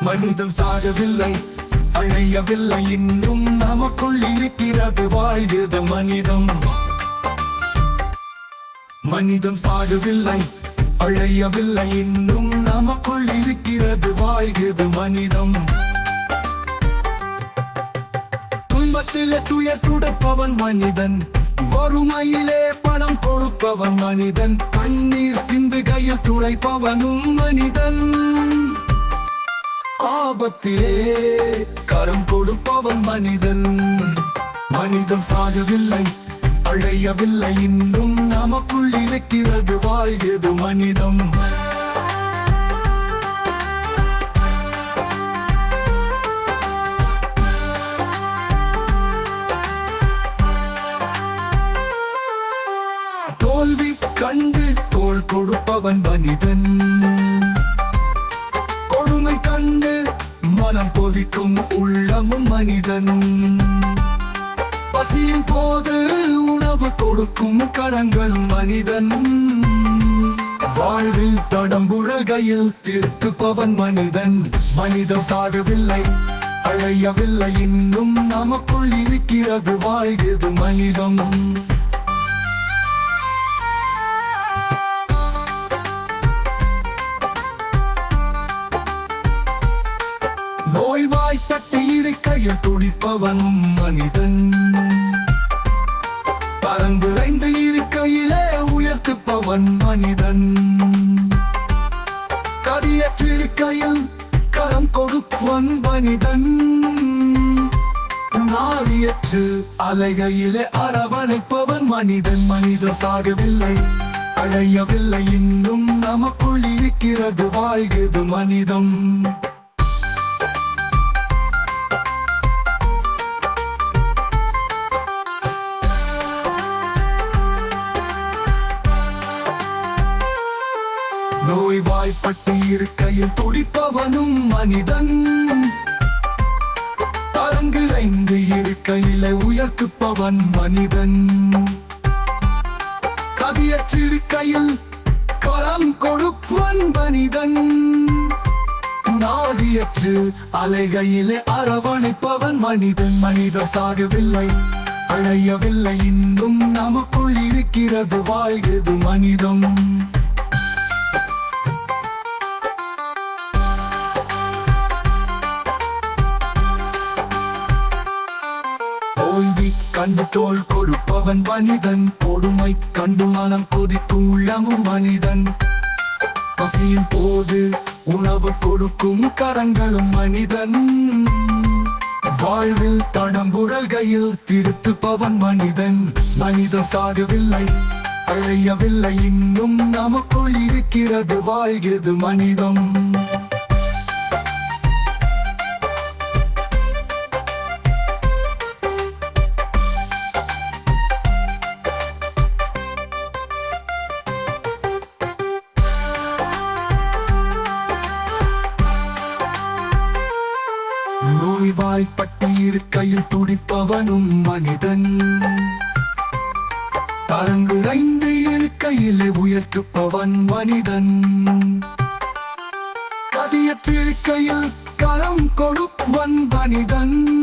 மனிதம் சாகவில்லை அழையவில்லை இன்னும் நமக்குள் இருக்கிறது வாழ்கிறது மனிதம். மனிதம் சாகவில்லை அழையவில்லை இன்னும் நமக்குள் இருக்கிறது வாழ்கிறது மனிதம். துன்பத்திலே துயர் துடப்பவன் மனிதன் வறுமையிலே பணம் கொடுப்பவன் மனிதன் கண்ணீர் சிந்துகையில் துடைப்பவனும் மனிதன். ஆபத்திலே கரம் கொடுப்பவன் மனிதன். மனிதம் சாகவில்லை அழையவில்லை. இன்னும் நமக்குள் இருக்கிறது வாழ்கிறது மனிதம். தோல்வி கண்டு தோல் கொடுப்பவன் மனிதன். மனம் உள்ளமும் மனிதன். பசியும் போது உணவு கொடுக்கும் கரங்கள் மனிதன். வாழ்வில் தடம்புழகையில் திருத்துப்பவன் மனிதன். மனிதம் சாகவில்லை அழையவில்லை இன்னும் நமக்குள் இருக்கிறது வாழ்கிறது மனிதம். இருக்கையில் துடிப்பவன் மனிதன். பறந்துரைந்து இருக்கையிலே உயர்த்துப்பவன் மனிதன். கதியற்றிருக்கையில் கரம் கொடுப்பவன் மனிதன். நாரியற்று அலைகையிலே அரவணைப்பவன் மனிதன். மனிதன் சாகவில்லை அழையவில்லை இன்னும் நமக்குள் இருக்கிறது வாழ்கிறது மனிதம். வாய்ப்பட்டு இருக்கையில் துடிப்பவனும் மனிதன். தரங்கிழைந்து இருக்கையில உயர்த்துப்பவன் மனிதன். கதியற்றிருக்கையில் கரம் கொடுப்பவன் மனிதன். நாதியற்று அலைகையிலே அரவணைப்பவன் மனிதன். மனிதன் சாகவில்லை அழையவில்லை இன்னும் நமக்குள் இருக்கிறது வாழ்கிறது மனிதம். கண்டு தோல் கொடுப்பவன் மனிதன். கொடுமை கண்டு மனம் கொதிக்கும் உள்ளமும் மனிதன். பசியின் போது உணவு கொடுக்கும் கரங்களும் மனிதன். வாழ்வில் தடம்புழல்கையில் திருத்துப்பவன் மனிதன். மனிதன் சாகவில்லை அழையவில்லை. இன்னும் நமக்குள் இருக்கிறது வாழ்கிறது மனிதம். நோய்வாய்ப்பட்டு இருக்கையில் துடிப்பவனும் மனிதன். தரங்குறைந்து இருக்கையில் உயர்த்துப்பவன் மனிதன். கதியற்றிருக்கையில் கரம் கொடுப்பவன் மனிதன்.